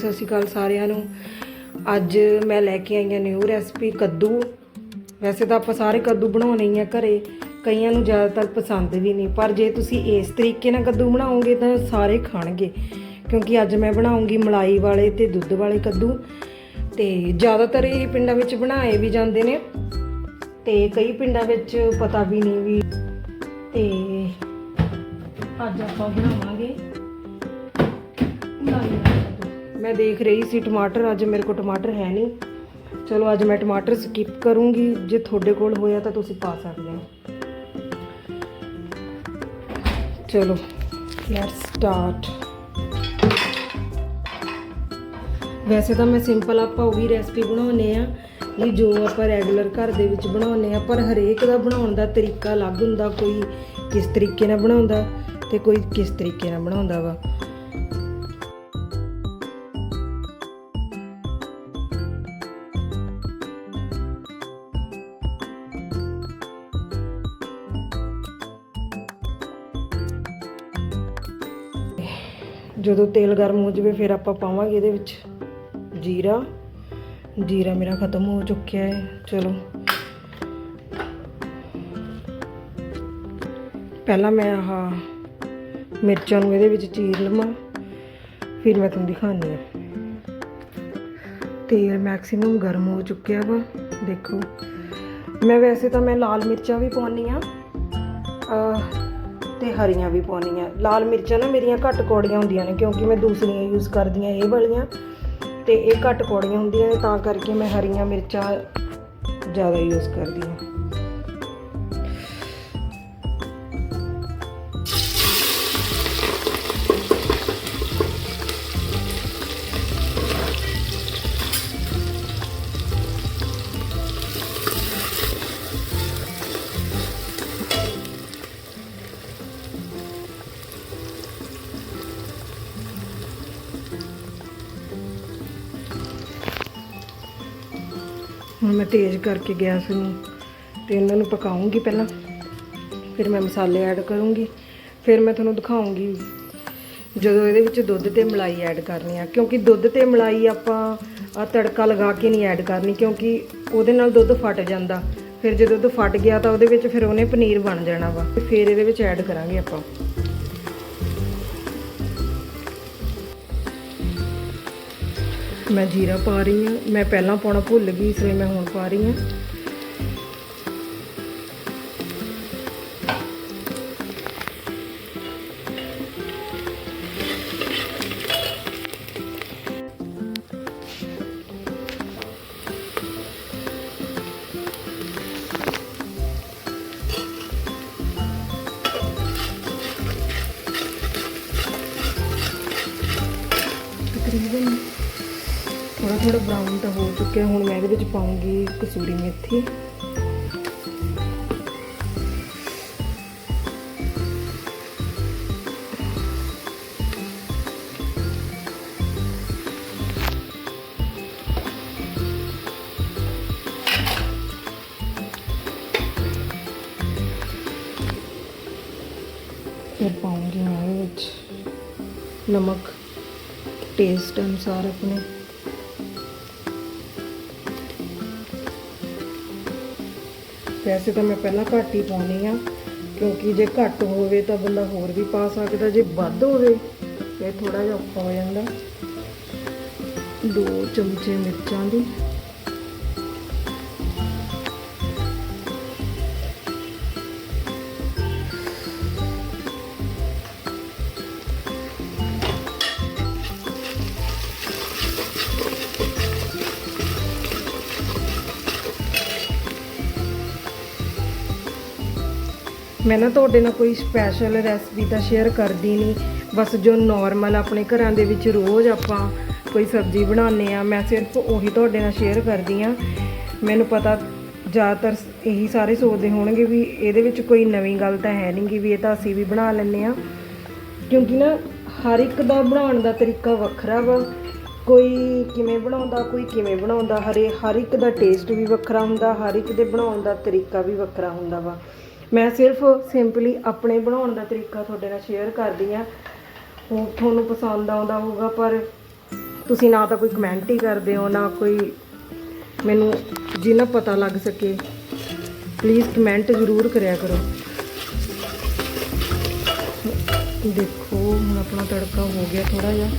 ਸਤਿ ਸ਼੍ਰੀ ਅਕਾਲ ਸਾਰਿਆਂ ਨੂੰ। ਅੱਜ ਮੈਂ ਲੈ ਕੇ ਆਈ ਹਾਂ ਨਿਊ ਰੈਸਪੀ ਕੱਦੂ। ਵੈਸੇ ਤਾਂ ਆਪਾਂ ਸਾਰੇ ਕੱਦੂ ਬਣਾਉਣੇ ਹੀ ਆ ਘਰੇ। ਕਈਆਂ ਨੂੰ ਜ਼ਿਆਦਾਤਰ ਪਸੰਦ ਵੀ ਨਹੀਂ। ਪਰ ਜੇ ਤੁਸੀਂ ਇਸ ਤਰੀਕੇ ਨਾਲ ਕੱਦੂ ਬਣਾਓਗੇ ਤਾਂ ਸਾਰੇ ਖਾਣਗੇ। ਕਿਉਂਕਿ ਅੱਜ ਮੈਂ ਬਣਾਉਂਗੀ ਮਲਾਈ ਵਾਲੇ ਤੇ ਦੁੱਧ ਵਾਲੇ ਕੱਦੂ। ਤੇ ਜ਼ਿਆਦਾਤਰ ਇਹ ਪਿੰਡਾਂ ਵਿੱਚ ਬਣਾਏ ਵੀ ਜਾਂਦੇ ਨੇ। ਤੇ ਕਈ ਪਿੰਡਾਂ ਵਿੱਚ ਪਤਾ ਵੀ ਨਹੀਂ ਵੀ ਤੇ ਅੱਜ ਆਪਾਂ ਬਣਾਵਾਂਗੇ ਮੈਂ ਦੇਖ ਰਹੀ ਸੀ ਟਮਾਟਰ, ਅੱਜ ਮੇਰੇ ਕੋਲ ਟਮਾਟਰ ਹੈ ਨਹੀਂ। ਚਲੋ, ਅੱਜ ਮੈਂ ਟਮਾਟਰ ਸਕਿਪ ਕਰੂੰਗੀ। ਜੇ ਤੁਹਾਡੇ ਕੋਲ ਹੋਇਆ ਤਾਂ ਤੁਸੀਂ ਪਾ ਸਕਦੇ ਹੋ। ਚਲੋ ਲੈਟਸ ਸਟਾਰਟ ਵੈਸੇ ਤਾਂ ਮੈਂ ਸਿੰਪਲ ਆਪਾਂ ਉਹ ਵੀ ਰੈਸਪੀ ਬਣਾਉਨੇ ਆ ਵੀ ਜੋ ਆਪਾਂ ਰੈਗੂਲਰ ਘਰ ਦੇ ਵਿੱਚ ਬਣਾਉਨੇ ਆ ਪਰ ਹਰੇਕ ਦਾ ਬਣਾਉਣ ਦਾ ਤਰੀਕਾ ਅਲੱਗ ਹੁੰਦਾ। ਕੋਈ ਕਿਸ ਤਰੀਕੇ ਨਾਲ ਬਣਾਉਂਦਾ ਤੇ ਕੋਈ ਕਿਸ ਤਰੀਕੇ ਨਾਲ ਬਣਾਉਂਦਾ ਵਾ। ਜਦੋਂ ਤੇਲ ਗਰਮ ਹੋ ਜਾਵੇ, ਫਿਰ ਆਪਾਂ ਪਾਵਾਂਗੇ ਇਹਦੇ ਵਿੱਚ ਜੀਰਾ। ਜੀਰਾ ਮੇਰਾ ਖਤਮ ਹੋ ਚੁੱਕਿਆ ਹੈ। ਚਲੋ। ਪਹਿਲਾਂ ਮੈਂ ਆਹ ਮਿਰਚਾਂ ਨੂੰ ਇਹਦੇ ਵਿੱਚ ਚੀਰ ਲਵਾਂ, ਫਿਰ ਮੈਂ ਤੁਹਾਨੂੰ ਦਿਖਾਉਂਦੀ ਹਾਂ। ਤੇਲ ਮੈਕਸਿਮਮ ਗਰਮ ਹੋ ਚੁੱਕਿਆ ਵਾ। ਦੇਖੋ। ਮੈਂ ਵੈਸੇ ਤਾਂ ਮੈਂ ਲਾਲ ਮਿਰਚਾਂ ਵੀ ਪਾਉਣੀ ਆ ਤੇ ਹਰੀਆਂ ਵੀ ਪਾਉਣੀਆਂ। ਲਾਲ ਮਿਰਚਾਂ ਨਾ ਮੇਰੀਆਂ ਘੱਟ ਕੌੜੀਆਂ ਹੁੰਦੀਆਂ ਨੇ ਕਿਉਂਕਿ ਮੈਂ ਦੂਸਰੀਆਂ ਯੂਜ਼ ਕਰਦੀ ਕਰਦੀਆਂ ਇਹ ਵਾਲੀਆਂ। ਤੇ ਇਹ ਘੱਟ ਕੌੜੀਆਂ ਹੁੰਦੀਆਂ ਨੇ ਤਾਂ ਕਰਕੇ ਮੈਂ ਹਰੀਆਂ ਮਿਰਚਾਂ ਜ਼ਿਆਦਾ ਯੂਜ਼ ਕਰਦੀ ਹਾਂ। ਹੁਣ ਮੈਂ ਤੇਜ਼ ਕਰਕੇ ਗੈਸ ਨੂੰ ਤੇ ਇਹਨਾਂ ਨੂੰ ਪਕਾਉਂਗੀ ਪਹਿਲਾਂ। ਫਿਰ ਮੈਂ ਮਸਾਲੇ ਐਡ ਕਰੂੰਗੀ। ਫਿਰ ਮੈਂ ਤੁਹਾਨੂੰ ਦਿਖਾਉਂਗੀ ਜਦੋਂ ਇਹਦੇ ਵਿੱਚ ਦੁੱਧ ਤੇ ਮਲਾਈ ਐਡ ਕਰਨੀ ਆ। ਕਿਉਂਕਿ ਦੁੱਧ ਤੇ ਮਲਾਈ ਆਪਾਂ ਤੜਕਾ ਲਗਾ ਕੇ ਨਹੀਂ ਐਡ ਕਰਨੀ, ਕਿਉਂਕਿ ਉਹਦੇ ਨਾਲ ਦੁੱਧ ਫਟ ਜਾਂਦਾ। ਫਿਰ ਜੇ ਦੁੱਧ ਫਟ ਗਿਆ ਤਾਂ ਉਹਦੇ ਵਿੱਚ ਫਿਰ ਉਹਨੇ ਪਨੀਰ ਬਣ ਜਾਣਾ ਵਾ। ਤੇ ਫਿਰ ਇਹਦੇ ਵਿੱਚ ਐਡ ਕਰਾਂਗੇ ਆਪਾਂ। ਮੈਂ ਜੀਰਾ ਪਾ ਰਹੀ ਹਾਂ। ਮੈਂ ਪਹਿਲਾਂ ਪਾਉਣਾ ਭੁੱਲ ਗਈ, ਇਸ ਲਈ ਮੈਂ ਹੁਣ ਪਾ ਰਹੀ ਹਾਂ। ਤਕਰੀਬਨ ਥੋੜਾ ਥੋੜਾ ਬਰਾਊਨ ਤਾਂ ਹੋ ਚੁੱਕਿਆ, ਹੁਣ ਮੈਂ ਇਹਦੇ ਵਿੱਚ ਪਾਉਂਗੀ ਕਸੂਰੀ ਮੇਥੀ। ਫਿਰ ਪਾਉਂਗੀ ਮੈਂ ਇਹਦੇ ਵਿੱਚ ਨਮਕ ਟੇਸਟ ਅਨੁਸਾਰ ਆਪਣੇ। ਵੈਸੇ ਤਾਂ ਮੈਂ ਪਹਿਲਾਂ ਘੱਟ ਹੀ ਪਾਉਣੀ ਆ, ਕਿਉਂਕਿ ਜੇ ਘੱਟ ਹੋਵੇ ਤਾਂ ਬੰਦਾ ਹੋਰ ਵੀ ਪਾ ਸਕਦਾ, ਜੇ ਵੱਧ ਹੋਵੇ ਫਿਰ ਥੋੜਾ ਜਿਹਾ ਔਖਾ ਹੋ ਜਾਂਦਾ। ਦੋ ਚਮਚੇ ਮਿਰਚਾਂ ਦੀ। ਮੈਂ ਨਾ ਤੁਹਾਡੇ ਨਾਲ ਕੋਈ ਸਪੈਸ਼ਲ ਰੈਸਪੀ ਤਾਂ ਸ਼ੇਅਰ ਕਰਦੀ ਨਹੀਂ। ਬਸ ਜੋ ਨਾਰਮਲ ਆਪਣੇ ਘਰਾਂ ਦੇ ਵਿੱਚ ਰੋਜ਼ ਆਪਾਂ ਕੋਈ ਸਬਜ਼ੀ ਬਣਾਉਂਦੇ ਆ ਮੈਂ ਸਿਰਫ ਉਹੀ ਤੁਹਾਡੇ ਨਾਲ ਸ਼ੇਅਰ ਕਰਦੀ ਆ ਮੈਨੂੰ ਪਤਾ ਜ਼ਿਆਦਾਤਰ ਇਹੀ ਸਾਰੇ ਸੋਚਦੇ ਹੋਣਗੇ ਵੀ ਇਹਦੇ ਵਿੱਚ ਕੋਈ ਨਵੀਂ ਗੱਲ ਤਾਂ ਹੈ ਨਹੀਂ ਗੀ ਵੀ ਇਹ ਤਾਂ ਅਸੀਂ ਵੀ ਬਣਾ ਲੈਂਦੇ ਆ ਕਿਉਂਕਿ ਨਾ ਹਰ ਇੱਕ ਦਾ ਬਣਾਉਣ ਦਾ ਤਰੀਕਾ ਵੱਖਰਾ ਵਾ। ਕੋਈ ਕਿਵੇਂ ਬਣਾਉਂਦਾ, ਕੋਈ ਕਿਵੇਂ ਬਣਾਉਂਦਾ, ਹਰੇ ਹਰ ਇੱਕ ਦਾ ਟੇਸਟ ਵੀ ਵੱਖਰਾ ਹੁੰਦਾ, ਹਰ ਇੱਕ ਦੇ ਬਣਾਉਣ ਦਾ ਤਰੀਕਾ ਵੀ ਵੱਖਰਾ ਹੁੰਦਾ ਵਾ। ਮੈਂ ਸਿਰਫ ਸਿੰਪਲੀ ਆਪਣੇ ਬਣਾਉਣ ਦਾ ਤਰੀਕਾ ਤੁਹਾਡੇ ਨਾਲ ਸ਼ੇਅਰ ਕਰਦੀ ਆ ਉਹ ਤੁਹਾਨੂੰ ਪਸੰਦ ਆਉਂਦਾ ਹੋਊਗਾ, ਪਰ ਤੁਸੀਂ ਨਾ ਤਾਂ ਕੋਈ ਕਮੈਂਟ ਹੀ ਕਰਦੇ ਹੋ, ਨਾ ਕੋਈ ਮੈਨੂੰ ਜਿੰਨਾ ਪਤਾ ਲੱਗ ਸਕੇ ਪਲੀਜ਼ ਕਮੈਂਟ ਜ਼ਰੂਰ ਕਰਿਆ ਕਰੋ। ਦੇਖੋ, ਹੁਣ ਆਪਣਾ ਤੜਕਾ ਹੋ ਗਿਆ ਥੋੜਾ ਜਿਹਾ।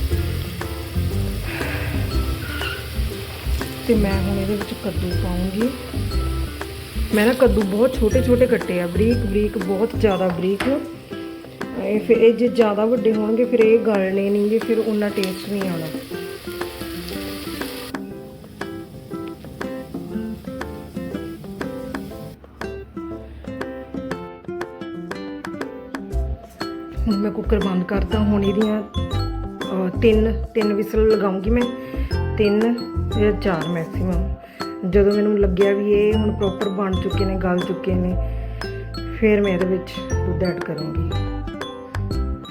ਤੇ ਮੈਂ ਹੁਣ ਇਹਦੇ ਵਿੱਚ ਕੱਦੂ ਪਾਉਂਗੀ। ਮੈਂ ਨਾ ਕੱਦੂ ਬਹੁਤ ਛੋਟੇ ਛੋਟੇ ਕੱਟੇ ਆ, ਬਰੀਕ ਬਰੀਕ, ਬਹੁਤ ਜ਼ਿਆਦਾ ਬਰੀਕ। ਇਹ ਫਿਰ ਇਹ ਜੇ ਜ਼ਿਆਦਾ ਵੱਡੇ ਹੋਣਗੇ, ਫਿਰ ਇਹ ਗਲਣੇ ਨਹੀਂਗੇ ਫਿਰ ਉਹਨਾਂ ਟੇਸਟ ਨਹੀਂ ਆਉਣਾ। ਹੁਣ ਮੈਂ ਕੁੱਕਰ ਬੰਦ ਕਰਤਾ, ਹੁਣ ਇਹਦੀਆਂ ਤਿੰਨ ਤਿੰਨ ਵਿਸਲ ਲਗਾਉਂਗੀ ਮੈਂ। ਤਿੰਨ ਜਾਂ ਚਾਰ ਮੈਕਸਿਮਮ ਜਦੋਂ ਮੈਨੂੰ ਲੱਗਿਆ ਵੀ ਇਹ ਹੁਣ ਪ੍ਰੋਪਰ ਬਣ ਚੁੱਕੇ ਨੇ, ਗਲ ਚੁੱਕੇ ਨੇ, ਫਿਰ ਮੈਂ ਇਹਦੇ ਵਿੱਚ ਦੁੱਧ ਐਡ ਕਰੂੰਗੀ।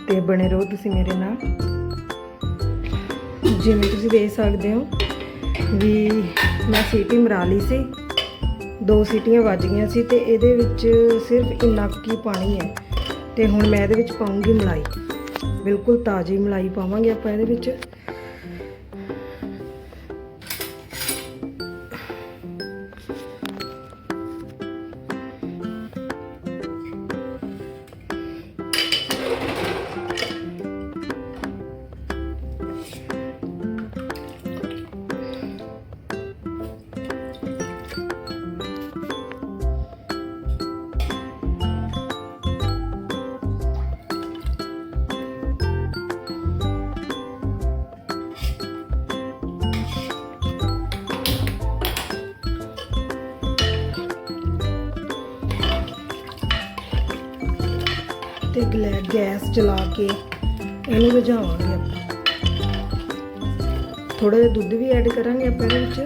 ਤੇ ਬਣੇ ਰਹੋ ਤੁਸੀਂ ਮੇਰੇ ਨਾਲ। ਜਿਵੇਂ ਤੁਸੀਂ ਦੇਖ ਸਕਦੇ ਹੋ ਵੀ ਮੈਂ ਸੀਟੀ ਮਰਾ ਲਈ ਸੀ। ਦੋ ਸੀਟੀਆਂ ਵੱਜ ਗਈਆਂ ਸੀ ਤੇ ਇਹਦੇ ਵਿੱਚ ਸਿਰਫ ਇੰਨਾ ਕੁ ਹੀ ਪਾਣੀ ਹੈ। ਤੇ ਹੁਣ ਮੈਂ ਇਹਦੇ ਵਿੱਚ ਪਾਉਂਗੀ ਮਲਾਈ। ਬਿਲਕੁਲ ਤਾਜ਼ੀ ਮਲਾਈ ਪਾਵਾਂਗੇ ਆਪਾਂ ਇਹਦੇ ਵਿੱਚ। ਤੇ ਗਲੈ- ਗੈਸ ਚਲਾ ਕੇ ਇਹਨੂੰ ਰਝਾਵਾਂਗੇ ਆਪਾਂ ਥੋੜਾ ਜਿਹਾ ਦੁੱਧ ਵੀ ਐਡ ਕਰਾਂਗੇ ਆਪਾਂ ਇਹਦੇ ਵਿੱਚ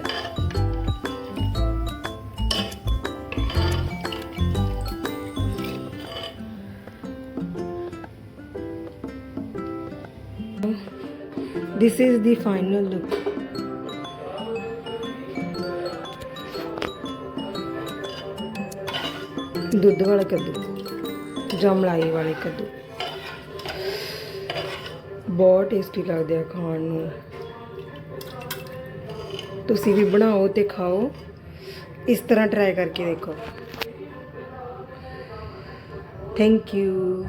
this is the final look ਦੁੱਧ ਵਾਲਾ ਕੱਦੂ ਜਾਂ ਮਲਾਈ ਵਾਲੇ ਕੱਦੂ। ਬਹੁਤ ਟੇਸਟੀ ਲੱਗਦੇ ਆ ਖਾਣ ਨੂੰ। ਤੁਸੀਂ ਵੀ ਬਣਾਓ ਤੇ ਖਾਓ। ਇਸ ਤਰ੍ਹਾਂ ਟਰਾਈ ਕਰਕੇ ਦੇਖੋ। Thank you